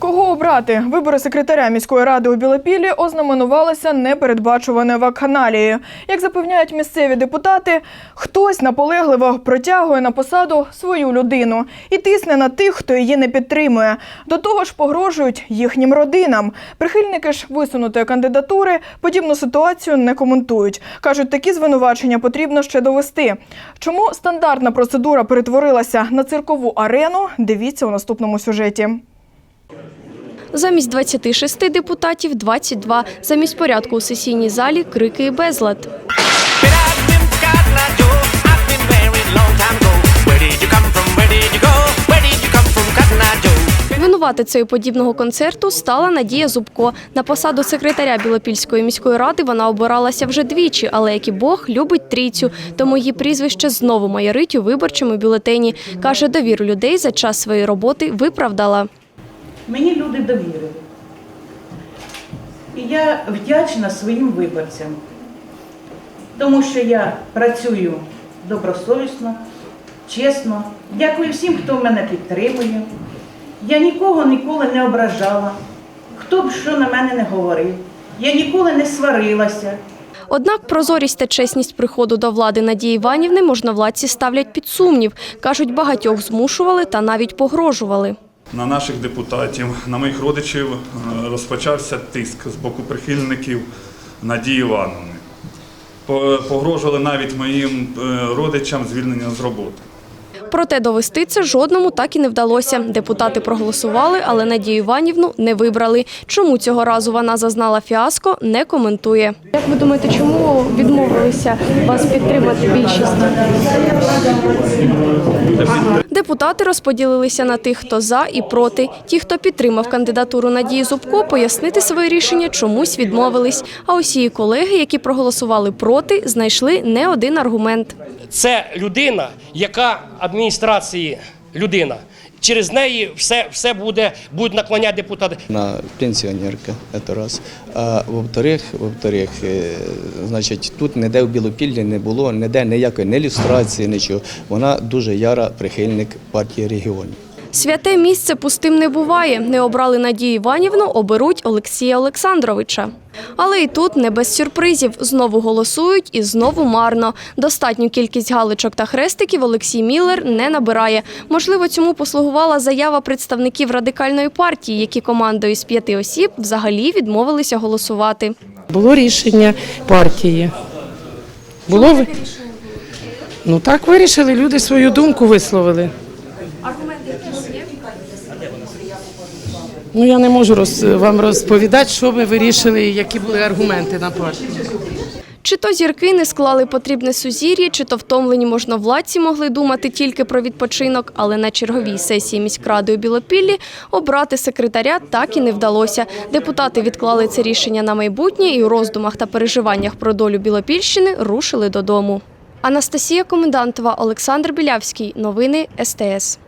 Кого обрати? Вибори секретаря міської ради у Білопіллі ознаменувалися непередбачуваною вакханалією. Як запевняють місцеві депутати, хтось наполегливо протягує на посаду свою людину і тисне на тих, хто її не підтримує. До того ж, погрожують їхнім родинам. Прихильники ж висунутої кандидатури подібну ситуацію не коментують. кажуть, такі звинувачення потрібно ще довести. Чому стандартна процедура перетворилася на циркову арену? Дивіться у наступному сюжеті. Замість 26 депутатів – 22. Замість порядку у сесійній залі – крики і безлад. Винуватицею подібного концерту стала Надія Зубко. На посаду секретаря Білопільської міської ради вона обиралася вже двічі, але як і Бог любить трійцю, тому її прізвище знову майорить у виборчому бюлетені. Каже, довіру людей за час своєї роботи виправдала. Мені люди довірили. І я вдячна своїм виборцям, тому що я працюю добросовісно, чесно. Дякую всім, хто мене підтримує. Я нікого ніколи не ображала, хто б що на мене не говорив. Я ніколи не сварилася. Однак прозорість та чесність приходу до влади Надії Іванівни можновладці ставлять під сумнів. Кажуть, багатьох змушували та навіть погрожували. На наших депутатів, на моїх родичів е, розпочався тиск з боку прихильників Надії Івановни. Погрожували навіть моїм е, родичам звільнення з роботи. Проте довести це жодному так і не вдалося. Депутати проголосували, але Надію Іванівну не вибрали. Чому цього разу вона зазнала фіаско, не коментує. Як ви думаєте, чому відмовилися вас підтримати більшість? Депутати розподілилися на тих, хто за і проти. Ті, хто підтримав кандидатуру Надії Зубко, пояснити своє рішення чомусь відмовились. А усі колеги, які проголосували проти, знайшли не один аргумент. це людина, яка адміністрації людина. Через неї все, все буде, будуть наклоняти депутати. Она пенсионерка, это раз. А во-вторых, во-вторых, е, значить, тут ніде в Білопіллі не було, ніде ніякої ні люстрації, нічого. Вона дуже яра прихильник партії регіонів. Святе місце пустим не буває. Не обрали Надію Іванівну, оберуть Олексія Олександровича. Але і тут не без сюрпризів. Знову голосують і знову марно. Достатню кількість галочок та хрестиків Олексій Міллер не набирає. Можливо, цьому послугувала заява представників радикальної партії, які командою з п'яти осіб взагалі відмовилися голосувати. Було рішення партії. Було Ну так вирішили, люди свою думку висловили. Ну я не можу роз, вам розповідати, що ми вирішили, які були аргументи на партії. Чи то зірки не склали потрібне сузір'я, чи то втомлені можновладці могли думати тільки про відпочинок, але на черговій сесії міськради у Білопіллі обрати секретаря так і не вдалося. Депутати відклали це рішення на майбутнє і у роздумах та переживаннях про долю Білопільщини рушили додому. Анастасія Комендантова, Олександр Білявський. Новини СТС.